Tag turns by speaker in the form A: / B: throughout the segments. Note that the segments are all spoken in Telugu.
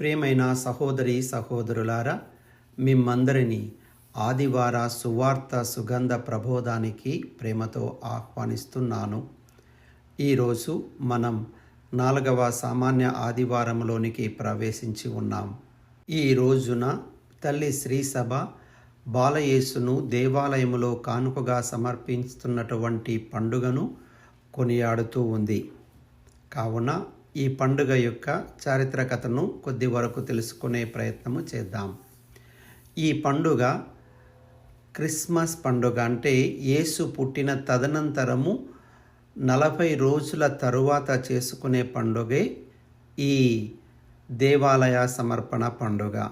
A: ప్రేమైన సహోదరి సహోదరులారా మిమ్మందరినీ ఆదివార సువార్త సుగంధ ప్రబోధానికి ప్రేమతో ఆహ్వానిస్తున్నాను. ఈరోజు మనం నాలుగవ సామాన్య ఆదివారంలోనికి ప్రవేశించి ఉన్నాం. ఈ రోజున తల్లి శ్రీసభ బాలయేసును దేవాలయములో కానుకగా సమర్పిస్తున్నటువంటి పండుగను కొనియాడుతూ ఉంది. కావున ఈ పండుగ యొక్క చారిత్రకతను కొద్ది వరకు తెలుసుకునే ప్రయత్నము చేద్దాం. ఈ పండుగ క్రిస్మస్ పండుగ అంటే యేసు పుట్టిన తదనంతరము నలభై రోజుల తరువాత చేసుకునే పండుగే ఈ దేవాలయ సమర్పణ పండుగ.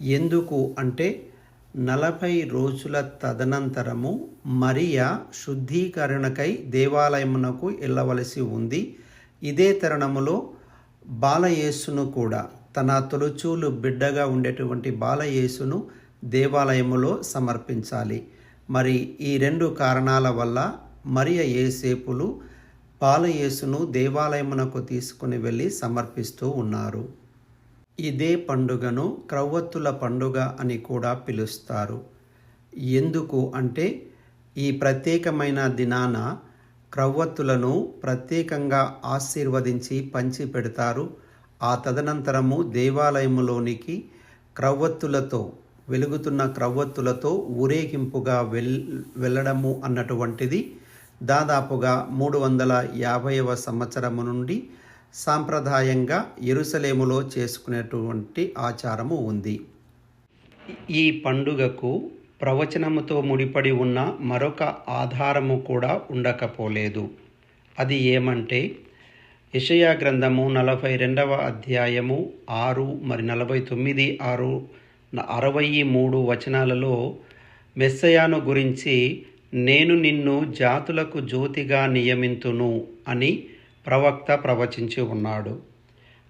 A: ఎందుకు అంటే నలభై రోజుల తదనంతరము మరియా శుద్ధీకరణకై దేవాలయమునకు వెళ్ళవలసి ఉంది. ఇదే తరుణములో బాలయేసును కూడా తన తొలుచూలు బిడ్డగా ఉండేటువంటి బాలయేసును దేవాలయములో సమర్పించాలి. మరి ఈ రెండు కారణాల వల్ల మరియ ఏసేపులు బాలయేసును దేవాలయమునకు తీసుకుని వెళ్ళి సమర్పిస్తూ ఉన్నారు. ఇదే పండుగను క్రవ్వత్తుల పండుగ అని కూడా పిలుస్తారు. ఎందుకు అంటే ఈ ప్రత్యేకమైన దినాన క్రవ్వత్తులను ప్రత్యేకంగా ఆశీర్వదించి పంచి పెడతారు ఆ తదనంతరము దేవాలయములోనికి క్రవ్వత్తులతో వెలుగుతున్న క్రవ్వత్తులతో ఊరేగింపుగా వెల్ వెళ్ళడము అన్నటువంటిది దాదాపుగా మూడు వందల యాభైవ సంవత్సరము నుండి సాంప్రదాయంగా ఎరుసలేములో చేసుకునేటువంటి ఆచారము ఉంది. ఈ పండుగకు ప్రవచనముతో ముడిపడి ఉన్న మరొక ఆధారము కూడా ఉండకపోలేదు. అది ఏమంటే యషయా గ్రంథము నలభై రెండవ అధ్యాయము ఆరు మరి నలభై తొమ్మిది ఆరు అరవై మూడు వచనాలలో మెస్సయాను గురించి నేను నిన్ను జాతులకు జ్యోతిగా నియమింతును అని ప్రవక్త ప్రవచించి ఉన్నాడు.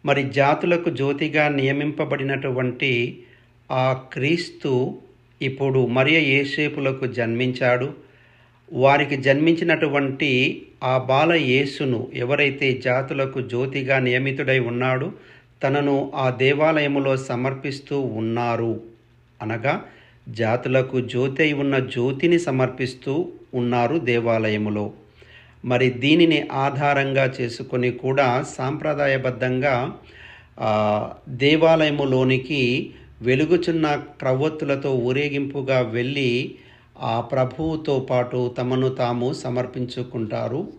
A: మరి జాతులకు జ్యోతిగా నియమింపబడినటువంటి ఆ క్రీస్తు ఇప్పుడు మరియ ఏసేపులకు జన్మించాడు. వారికి జన్మించినటువంటి ఆ బాల యేసును ఎవరైతే జాతులకు జ్యోతిగా నియమితుడై ఉన్నాడో తనను ఆ దేవాలయములో సమర్పిస్తూ ఉన్నారు. అనగా జాతులకు జ్యోతి అయి ఉన్న జ్యోతిని సమర్పిస్తూ ఉన్నారు దేవాలయములో. మరి దీనిని ఆధారంగా చేసుకొని కూడా సాంప్రదాయబద్ధంగా దేవాలయములోనికి వెలుగుచున్న క్రవ్వొత్తులతో ఊరేగింపుగా వెళ్ళి ఆ ప్రభువుతో పాటు తమను తాము సమర్పించుకుంటారు.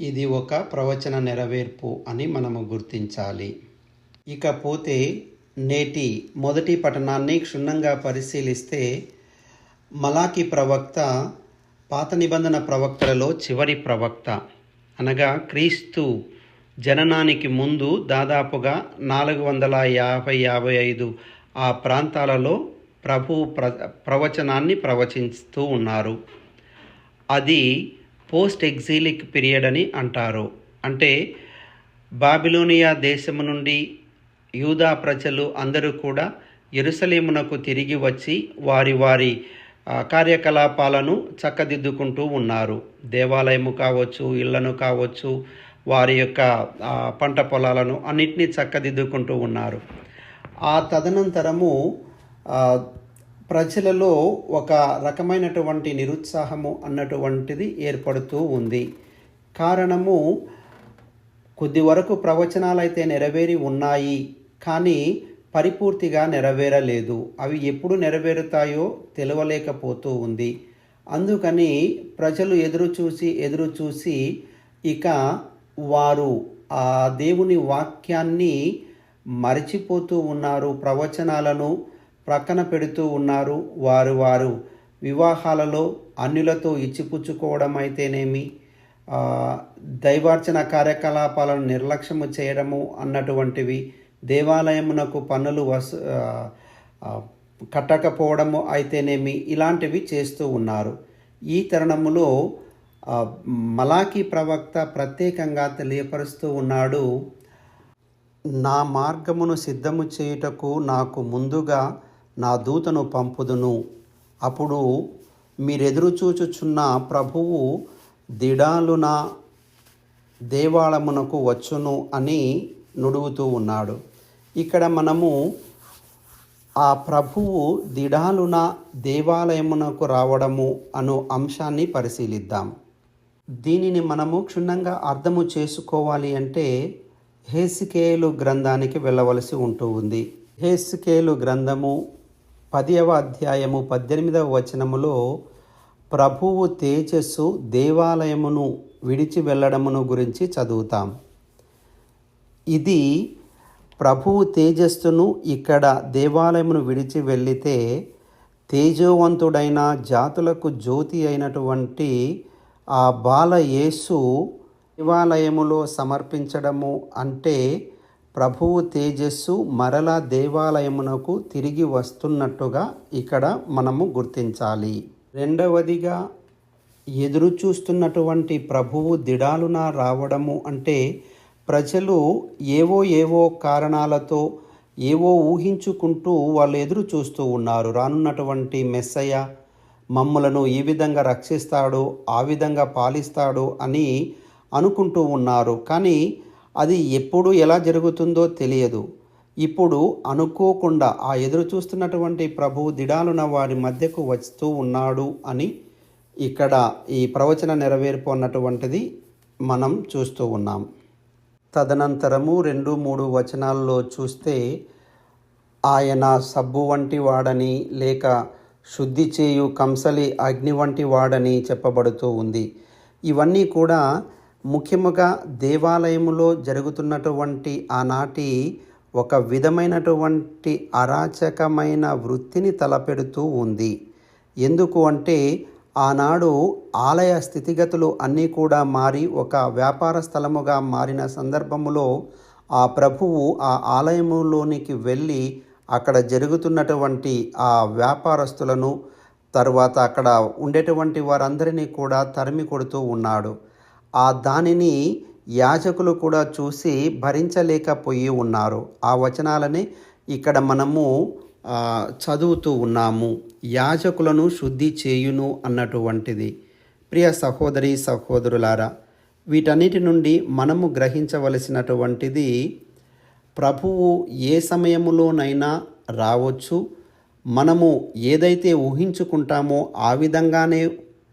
A: ఇది ఒక ప్రవచన నెరవేర్పు అని మనము గుర్తించాలి. ఇకపోతే నేటి మొదటి పట్టణాన్ని క్షుణ్ణంగా పరిశీలిస్తే మలాకి ప్రవక్త పాత నిబంధన ప్రవక్తలలో చివరి ప్రవక్త. అనగా క్రీస్తు జననానికి ముందు దాదాపుగా నాలుగు వందల యాభై యాభై ఐదు ఆ ప్రాంతాలలో ప్రభు ప్ర ప్రవచనాన్ని ప్రవచిస్తూ ఉన్నారు. అది పోస్ట్ ఎగ్జిలిక్ పీరియడ్ అని అంటారు. అంటే బాబిలోనియా దేశము నుండి యూదా ప్రజలు అందరూ కూడా ఎరుసలేమునకు తిరిగి వచ్చి వారి వారి కార్యకలాపాలను చక్కదిద్దుకుంటూ ఉన్నారు. దేవాలయము కావచ్చు ఇళ్ళను కావచ్చు వారి యొక్క పంట పొలాలను అన్నిటినీ చక్కదిద్దుకుంటూ ఉన్నారు. ఆ తదనంతరము ప్రజలలో ఒక రకమైనటువంటి నిరుత్సాహము అన్నటువంటిది ఏర్పడుతూ ఉంది. కారణము కొద్ది వరకు ప్రవచనాలు అయితే నెరవేరి ఉన్నాయి కానీ పరిపూర్తిగా నెరవేరలేదు. అవి ఎప్పుడు నెరవేరుతాయో తెలవలేకపోతూ ఉంది. అందుకని ప్రజలు ఎదురు చూసి ఎదురు చూసి ఇక వారు ఆ దేవుని వాక్యాన్ని మరిచిపోతూ ఉన్నారు ప్రవచనాలను ప్రక్కన పెడుతూ ఉన్నారు వారు వారు. వివాహాలలో అన్యులతో ఇచ్చిపుచ్చుకోవడం అయితేనేమి దైవార్చన కార్యకలాపాలను నిర్లక్ష్యము చేయడము అన్నటువంటివి దేవాలయమునకు పన్నులు వసు కట్టకపోవడము అయితేనేమి? ఇలాంటివి చేస్తూ ఉన్నారు. ఈ తరుణములో మలాకి ప్రవక్త ప్రత్యేకంగా తెలియపరుస్తూ ఉన్నాడు నా మార్గమును సిద్ధము చేయుటకు నాకు ముందుగా నా దూతను పంపుదును. అప్పుడు మీరెదురు చూచుచున్న ప్రభువు దిడాలున దేవాళమునకు వచ్చును అని నుడుగుతూ ఉన్నాడు. ఇక్కడ మనము ఆ ప్రభువు దిడాలున దేవాలయమునకు రావడము అను అంశాన్ని పరిశీలిద్దాం. దీనిని మనము క్షుణ్ణంగా అర్థము చేసుకోవాలి అంటే హేసికేలు గ్రంథానికి వెళ్ళవలసి ఉంటూ ఉంది. హేసికేలు గ్రంథము పదియవ అధ్యాయము పద్దెనిమిదవ వచనములో ప్రభువు తేజస్సు దేవాలయమును విడిచి వెళ్ళడమును గురించి చదువుతాం. ఇది ప్రభువు తేజస్సును ఇక్కడ దేవాలయమును విడిచి వెళ్ళితే తేజోవంతుడైన జాతులకు జ్యోతి అయినటువంటి ఆ బాల యేసు దేవాలయములో సమర్పించడము అంటే ప్రభువు తేజస్సు మరలా దేవాలయమునకు తిరిగి వస్తున్నట్టుగా ఇక్కడ మనము గుర్తించాలి. రెండవదిగా ఎదురు చూస్తున్నటువంటి ప్రభువు దిడాలున రావడము అంటే ప్రజలు ఏవో ఏవో కారణాలతో ఏవో ఊహించుకుంటూ వాళ్ళు ఎదురు చూస్తూ ఉన్నారు. రానున్నటువంటి మెస్సయ్య మమ్ములను ఈ విధంగా రక్షిస్తాడు ఆ విధంగా పాలిస్తాడు అని అనుకుంటూ ఉన్నారు. కానీ అది ఎప్పుడు ఎలా జరుగుతుందో తెలియదు. ఇప్పుడు అనుకోకుండా ఆ ఎదురు చూస్తున్నటువంటి ప్రభువు దిడాలున వారి మధ్యకు వస్తూ ఉన్నాడు అని ఇక్కడ ఈ ప్రవచన నెరవేర్పు అన్నటువంటిది మనం చూస్తూ ఉన్నాం. తదనంతరము రెండు మూడు వచనాల్లో చూస్తే ఆయన సబ్బు వంటి వాడని లేక శుద్ధి చేయు కంసలి అగ్ని వంటి వాడని చెప్పబడుతూ ఉంది. ఇవన్నీ కూడా ముఖ్యముగా దేవాలయములో జరుగుతున్నటువంటి ఆనాటి ఒక విధమైనటువంటి అరాచకమైన వృత్తిని తలపెడుతూ ఉంది. ఎందుకు అంటే ఆనాడు ఆలయ స్థితిగతులు అన్నీ కూడా మారి ఒక వ్యాపార స్థలముగా మారిన సందర్భములో ఆ ప్రభువు ఆ ఆలయములోనికి వెళ్ళి అక్కడ జరుగుతున్నటువంటి ఆ వ్యాపారస్తులను తర్వాత అక్కడ ఉండేటువంటి వారందరినీ కూడా తరిమి కొడుతూ ఉన్నాడు. ఆ దానిని యాజకులు కూడా చూసి భరించలేకపోయి ఉన్నారు. ఆ వచనాలని ఇక్కడ మనము చదువుతూ ఉన్నాము. యాజకులను శుద్ధి చేయును అన్నటువంటిది. ప్రియ సహోదరి సహోదరులారా వీటన్నిటి నుండి మనము గ్రహించవలసినటువంటిది ప్రభువు ఏ సమయములోనైనా రావచ్చు. మనము ఏదైతే ఊహించుకుంటామో ఆ విధంగానే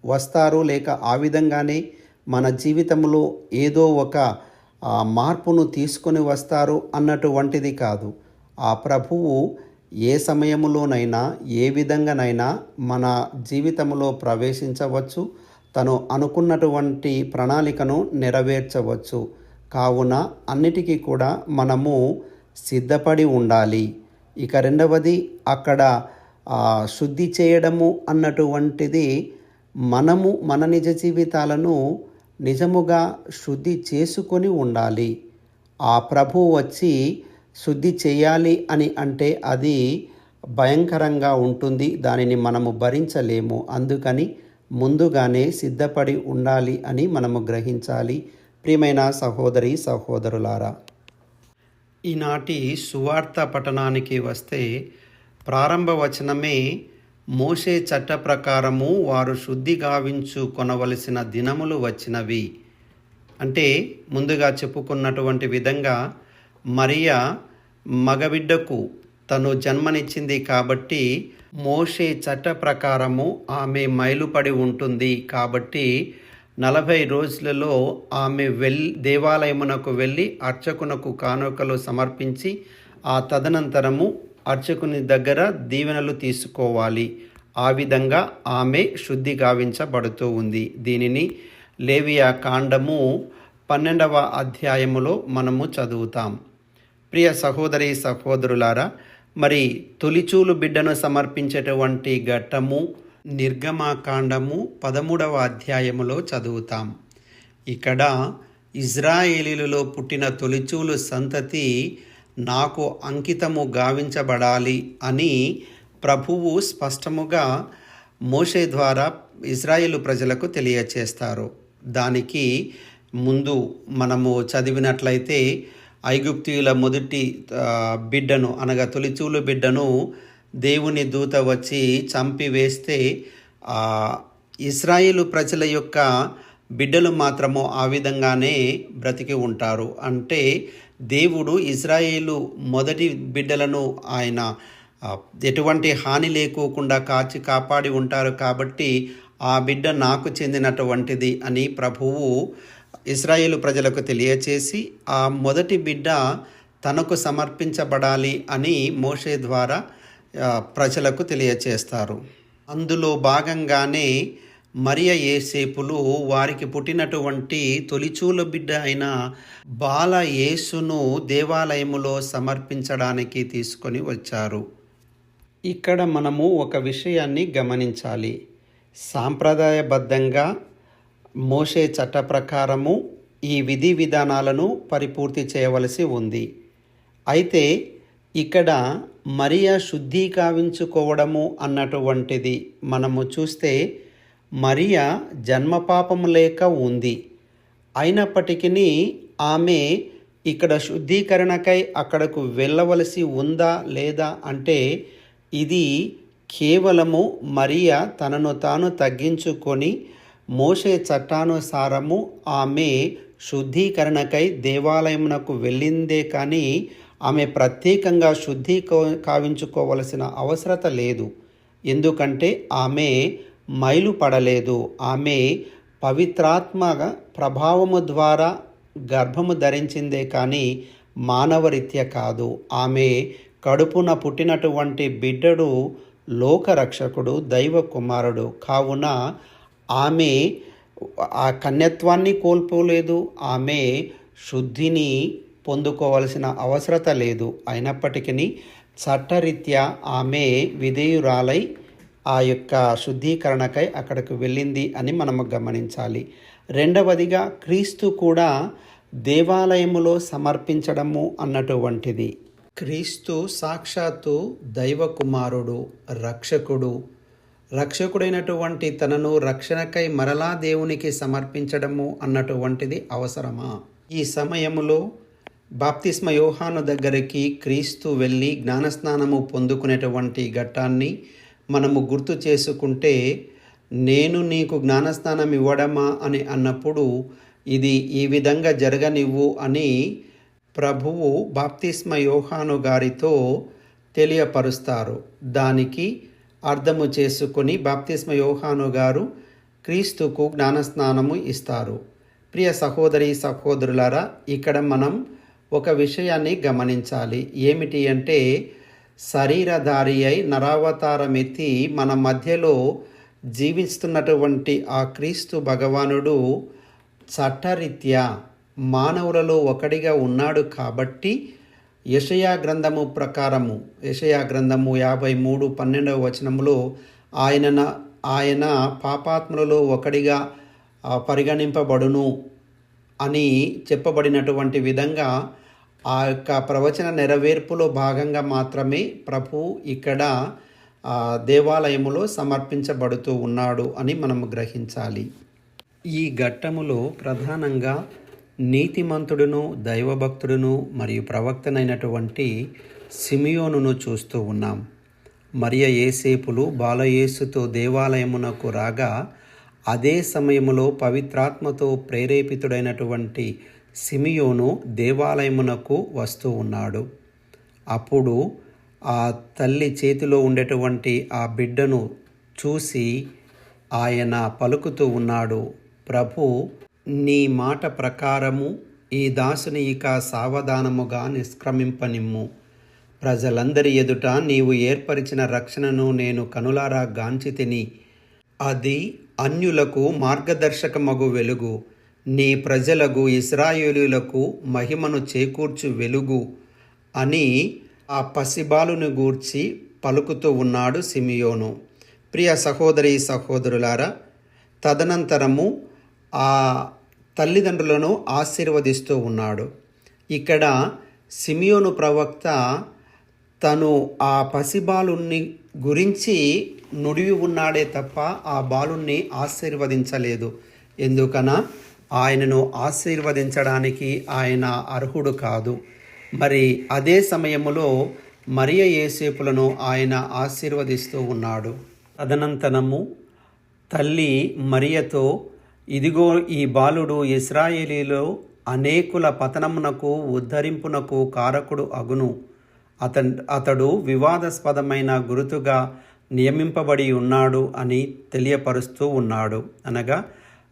A: వస్తారు లేక ఆ విధంగానే మన జీవితంలో ఏదో ఒక మార్పును తీసుకొని వస్తారు అన్నటువంటిది కాదు. ఆ ప్రభువు ఏ సమయంలోనైనా ఏ విధంగానైనా మన జీవితంలో ప్రవేశించవచ్చు. తను అనుకున్నటువంటి ప్రణాళికను నెరవేర్చవచ్చు. కావున అన్నిటికీ కూడా మనము సిద్ధపడి ఉండాలి. ఇక రెండవది అక్కడ శుద్ధి చేయడము అన్నటువంటిది మనము మన నిజ జీవితాలను నిజముగా శుద్ధి చేసుకొని ఉండాలి. ఆ ప్రభు వచ్చి శుద్ధి చేయాలి అని అంటే అది భయంకరంగా ఉంటుంది. దానిని మనము భరించలేము. అందుకని ముందుగానే సిద్ధపడి ఉండాలి అని మనము గ్రహించాలి. ప్రియమైన సహోదరి సహోదరులారా ఈనాటి సువార్త పఠనానికి వస్తే ప్రారంభ వచనమే మోషే చట్ట ప్రకారము వారు శుద్ధి గావించు కొనవలసిన దినములు వచ్చినవి. అంటే ముందుగా చెప్పుకున్నటువంటి విధంగా మరియా మగబిడ్డకు తను జన్మనిచ్చింది కాబట్టి మోషే చట్ట ప్రకారము ఆమె మైలుపడి ఉంటుంది. కాబట్టి నలభై రోజులలో ఆమె వెల్ దేవాలయమునకు వెళ్ళి అర్చకునకు కానుకలు సమర్పించి ఆ తదనంతరము అర్చకుని దగ్గర దీవెనలు తీసుకోవాలి. ఆ విధంగా ఆమె శుద్ధి గావించబడుతూ ఉంది. దీనిని లేవియా కాండము పన్నెండవ అధ్యాయములో మనము చదువుతాం. ప్రియ సహోదరి సహోదరులారా మరి తొలిచూలు బిడ్డను సమర్పించేటువంటి ఘట్టము నిర్గమాకాండము పదమూడవ అధ్యాయములో చదువుతాం. ఇక్కడ ఇజ్రాయేలీలలో పుట్టిన తొలిచూలు సంతతి నాకు అంకితము గావించబడాలి అని ప్రభువు స్పష్టముగా మోషే ద్వారా ఇజ్రాయేలు ప్రజలకు తెలియచేస్తారు. దానికి ముందు మనము చదివినట్లయితే ఐగుప్తియుల మొదటి బిడ్డను అనగా తొలిచూలు బిడ్డను దేవుని దూత వచ్చి చంపివేస్తే ఇస్రాయేలు ప్రజల యొక్క బిడ్డలు మాత్రము ఆ విధంగానే బ్రతికి ఉంటారు. అంటే దేవుడు ఇజ్రాయేలు మొదటి బిడ్డలను ఆయన ఎటువంటి హాని లేకోకుండా కాచి కాపాడి ఉంటారు కాబట్టి ఆ బిడ్డ నాకు చెందినటువంటిది అని ప్రభువు ఇస్రాయేలు ప్రజలకు తెలియచేసి ఆ మొదటి బిడ్డ తనకు సమర్పించబడాలి అని మోషే ద్వారా ప్రజలకు తెలియచేస్తారు. అందులో భాగంగానే మరియ ఏసేపులు వారికి పుట్టినటువంటి తొలిచూల బిడ్డ అయిన బాల యేసును దేవాలయములో సమర్పించడానికి తీసుకొని వచ్చారు. ఇక్కడ మనము ఒక విషయాన్ని గమనించాలి. సాంప్రదాయబద్ధంగా మోసే చట్ట ప్రకారము ఈ విధి విధానాలను పరిపూర్తి చేయవలసి ఉంది. అయితే ఇక్కడ మరియా శుద్ధీకావించుకోవడము అన్నటువంటిది మనము చూస్తే మరియా జన్మపాపము లేక ఉంది. అయినప్పటికీ ఆమె ఇక్కడ శుద్ధీకరణకై అక్కడకు వెళ్ళవలసి ఉందా లేదా అంటే ఇది కేవలము మరియా తనను తాను తగ్గించుకొని మోసే చట్టానుసారము ఆమె శుద్ధీకరణకై దేవాలయమునకు వెళ్ళిందే కానీ ఆమె ప్రత్యేకంగా శుద్ధీ కావించుకోవలసిన అవసరత లేదు. ఎందుకంటే ఆమె మైలు పడలేదు ఆమె పవిత్రాత్మ ప్రభావము ద్వారా గర్భము ధరించిందే కానీ మానవరీత్య కాదు. ఆమె కడుపున పుట్టినటువంటి బిడ్డడు లోకరక్షకుడు దైవ కుమారుడు కావున ఆమె ఆ కన్యత్వాన్ని కోల్పోలేదు. ఆమె శుద్ధిని పొందుకోవలసిన అవసరత లేదు. అయినప్పటికీ చట్టరీత్యా ఆమె విధేయురాలై ఆ యొక్క శుద్ధీకరణకై అక్కడికి వెళ్ళింది అని మనము గమనించాలి. రెండవదిగా క్రీస్తు కూడా దేవాలయములో సమర్పించడము అన్నటువంటిది. క్రీస్తు సాక్షాత్తు దైవకుమారుడు రక్షకుడు. రక్షకుడైనటువంటి తనను రక్షణకై మరలా దేవునికి సమర్పించడము అన్నటువంటిది అవసరమా? ఈ సమయములో బాప్తిస్మ యోహాను దగ్గరికి క్రీస్తు వెళ్ళి జ్ఞానస్నానము పొందుకునేటువంటి ఘట్టాన్ని మనము గుర్తు చేసుకుంటే నేను నీకు జ్ఞానస్నానం ఇవ్వడమా అని అన్నప్పుడు ఇది ఈ విధంగా జరగనివ్వు అని ప్రభువు బాప్తిస్మ యోహాను గారితో తెలియపరుస్తారు. దానికి అర్థము చేసుకొని బాప్తిస్మ యోహాను గారు క్రీస్తుకు జ్ఞానస్నానము ఇస్తారు. ప్రియ సహోదరి సహోదరులారా ఇక్కడ మనం ఒక విషయాన్ని గమనించాలి. ఏమిటి అంటే శరీరధారి అయి నరావతారమెత్తి మన మధ్యలో జీవిస్తున్నటువంటి ఆ క్రీస్తు భగవానుడు చట్టరీత్యా మానవులలో ఒకడిగా ఉన్నాడు కాబట్టి యషయా గ్రంథము ప్రకారము యషయా గ్రంథము యాభై మూడు పన్నెండవ వచనములో ఆయన ఆయన పాపాత్ములలో ఒకడిగా పరిగణింపబడును అని చెప్పబడినటువంటి విధంగా ఆ యొక్క ప్రవచన నెరవేర్పులో భాగంగా మాత్రమే ప్రభు ఇక్కడ దేవాలయములో సమర్పించబడుతూ ఉన్నాడు అని మనము గ్రహించాలి. ఈ ఘట్టములో ప్రధానంగా నీతిమంతుడును దైవభక్తుడును మరియు ప్రవక్తనైనటువంటి సిమియోనును చూస్తూ ఉన్నాం. మరియ ఏసేపులు బాలయేసుతో దేవాలయమునకు రాగా అదే సమయములో పవిత్రాత్మతో ప్రేరేపితుడైనటువంటి సిమియోను దేవాలయమునకు వస్తూ ఉన్నాడు. అప్పుడు ఆ తల్లి చేతిలో ఉండేటువంటి ఆ బిడ్డను చూసి ఆయన పలుకుతూ ఉన్నాడు ప్రభు నీ మాట ప్రకారము ఈ దాసుని ఇక సావధానముగా నిష్క్రమింపనిమ్ము. ప్రజలందరి ఎదుట నీవు ఏర్పరిచిన రక్షణను నేను కనులారా గాంచి తిని అది అన్యులకు మార్గదర్శకమగు వెలుగు. నీ ప్రజలకు ఇస్రాయేలులకు మహిమను చేకూర్చు వెలుగు అని ఆ పసిబాలును గూర్చి పలుకుతూ ఉన్నాడు సిమియోను. ప్రియ సహోదరి సహోదరులారా తదనంతరము ఆ తల్లిదండ్రులను ఆశీర్వదిస్తూ ఉన్నాడు. ఇక్కడ సిమియోను ప్రవక్త తను ఆ పసిబాలుని గురించి నుడివి ఉన్నాడే తప్ప ఆ బాలుణ్ణి ఆశీర్వదించలేదు. ఎందుకనా? ఆయనను ఆశీర్వదించడానికి ఆయన అర్హుడు కాదు. మరి అదే సమయములో మరియ ఏసేపులను ఆయన ఆశీర్వదిస్తూ ఉన్నాడు. తదనంతరము తల్లి మరియతో ఇదిగో ఈ బాలుడు ఇస్రాయేలీలో అనేకుల పతనమునకు ఉద్ధరింపునకు కారకుడు అగును. అతన్ అతడు వివాదాస్పదమైన గురుతుగా నియమింపబడి ఉన్నాడు అని తెలియపరుస్తూ ఉన్నాడు. అనగా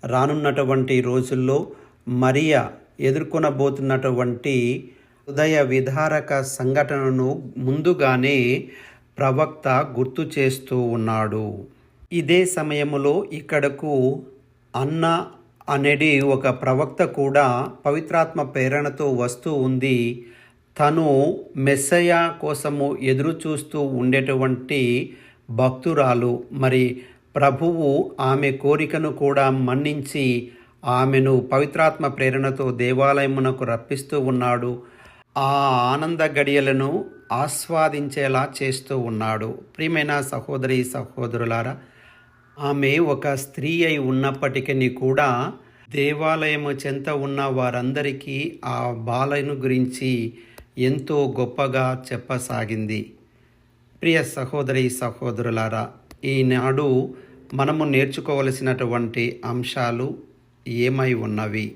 A: రానున్నటువంటి రోజుల్లో మరియా ఎదుర్కొనబోతున్నటువంటి హృదయ విధారక సంఘటనను ముందుగానే ప్రవక్త గుర్తు చేస్తూ ఉన్నాడు. ఇదే సమయంలో ఇక్కడకు అన్న అనేది ఒక ప్రవక్త కూడా పవిత్రాత్మ ప్రేరణతో వస్తూ ఉంది. తను మెస్సయ కోసము ఎదురు చూస్తూ ఉండేటువంటి భక్తురాలు. మరి ప్రభువు ఆమె కోరికను కూడా మన్నించి ఆమెను పవిత్రాత్మ ప్రేరణతో దేవాలయమునకు రప్పిస్తూ ఉన్నాడు. ఆ ఆనంద గడియలను ఆస్వాదించేలా చేస్తూ ఉన్నాడు. ప్రియమైన సహోదరి సహోదరులారా ఆమె ఒక స్త్రీ అయి ఉన్నప్పటికీ కూడా దేవాలయము చెంత ఉన్న వారందరికీ ఆ బాలను గురించి ఎంతో గొప్పగా చెప్పసాగింది. ప్రియ సహోదరి సహోదరులారా ఈనాడు మనము నేర్చుకోవలసినటువంటి అంశాలు ఏమై ఉన్నవి?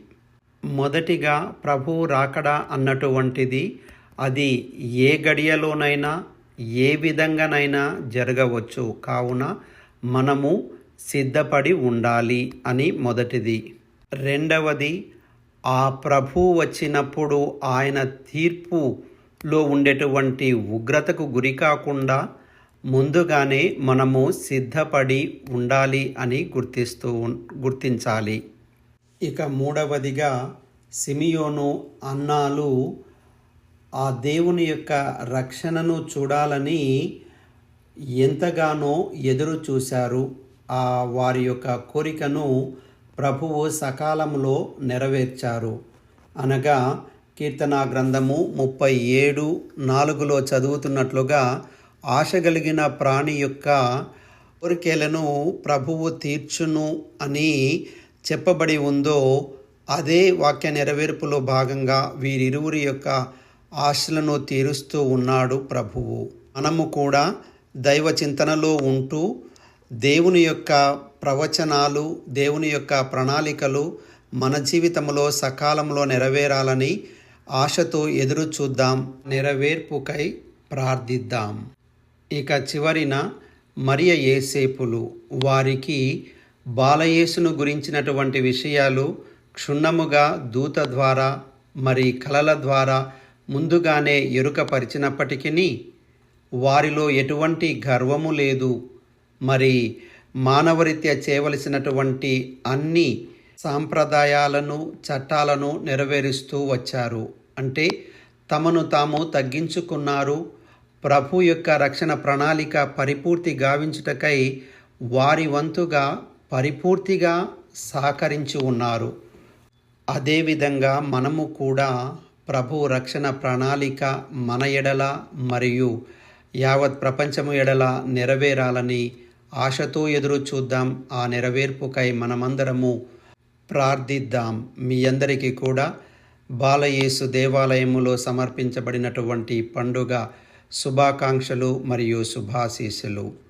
A: మొదటిగా ప్రభువు రాకడా అన్నటువంటిది అది ఏ గడియలోనైనా ఏ విధంగానైనా జరగవచ్చు. కావున మనము సిద్ధపడి ఉండాలి అని మొదటిది. రెండవది ఆ ప్రభు వచ్చినప్పుడు ఆయన తీర్పులో ఉండేటువంటి ఉగ్రతకు గురి కాకుండా ముందుగానే మనము సిద్ధపడి ఉండాలి అని గుర్తిస్తూ గుర్తించాలి. ఇక మూడవదిగా సిమియోను అన్నాలు ఆ దేవుని యొక్క రక్షణను చూడాలని ఎంతగానో ఎదురు చూశారు. ఆ వారి యొక్క కోరికను ప్రభువు సకాలంలో నెరవేర్చారు. అనగా కీర్తన గ్రంథము ముప్పై ఏడు నాలుగులో చదువుతున్నట్లుగా ఆశ కలిగిన ప్రాణి యొక్క కోరికలను ప్రభువు తీర్చును అని చెప్పబడి ఉందో అదే వాక్య నెరవేర్పులో భాగంగా వీరిరువురి యొక్క ఆశలను తీరుస్తూ ఉన్నాడు ప్రభువు. మనము కూడా దైవ చింతనలో ఉంటూ దేవుని యొక్క ప్రవచనాలు దేవుని యొక్క ప్రణాళికలు మన జీవితంలో సకాలంలో నెరవేరాలని ఆశతో ఎదురు చూద్దాం నెరవేర్పుకై ప్రార్థిద్దాం. ఇక చివరిన మరియ ఏసేపులు వారికి బాలయేసును గురించినటువంటి విషయాలు క్షుణ్ణముగా దూత ద్వారా మరి కలల ద్వారా ముందుగానే ఎరుకపరిచినప్పటికీ వారిలో ఎటువంటి గర్వము లేదు. మరి మానవరీత్యా చేయవలసినటువంటి అన్ని సాంప్రదాయాలను చట్టాలను నెరవేరుస్తూ వచ్చారు. అంటే తమను తాము తగ్గించుకున్నారు. ప్రభు యొక్క రక్షణ ప్రణాళిక పరిపూర్తి గావించుటకై వారి వంతుగా పరిపూర్తిగా సహకరించి ఉన్నారు. అదేవిధంగా మనము కూడా ప్రభు రక్షణ ప్రణాళిక మన ఎడల మరియు యావత్ ప్రపంచము ఎడల నెరవేరాలని ఆశతో ఎదురు చూద్దాం. ఆ నెరవేర్పుకై మనమందరము ప్రార్థిద్దాం. మీ అందరికీ కూడా బాలయేసు దేవాలయములో సమర్పించబడినటువంటి పండుగ శుభాకాంక్షలు మరియు శుభాశీస్సులు.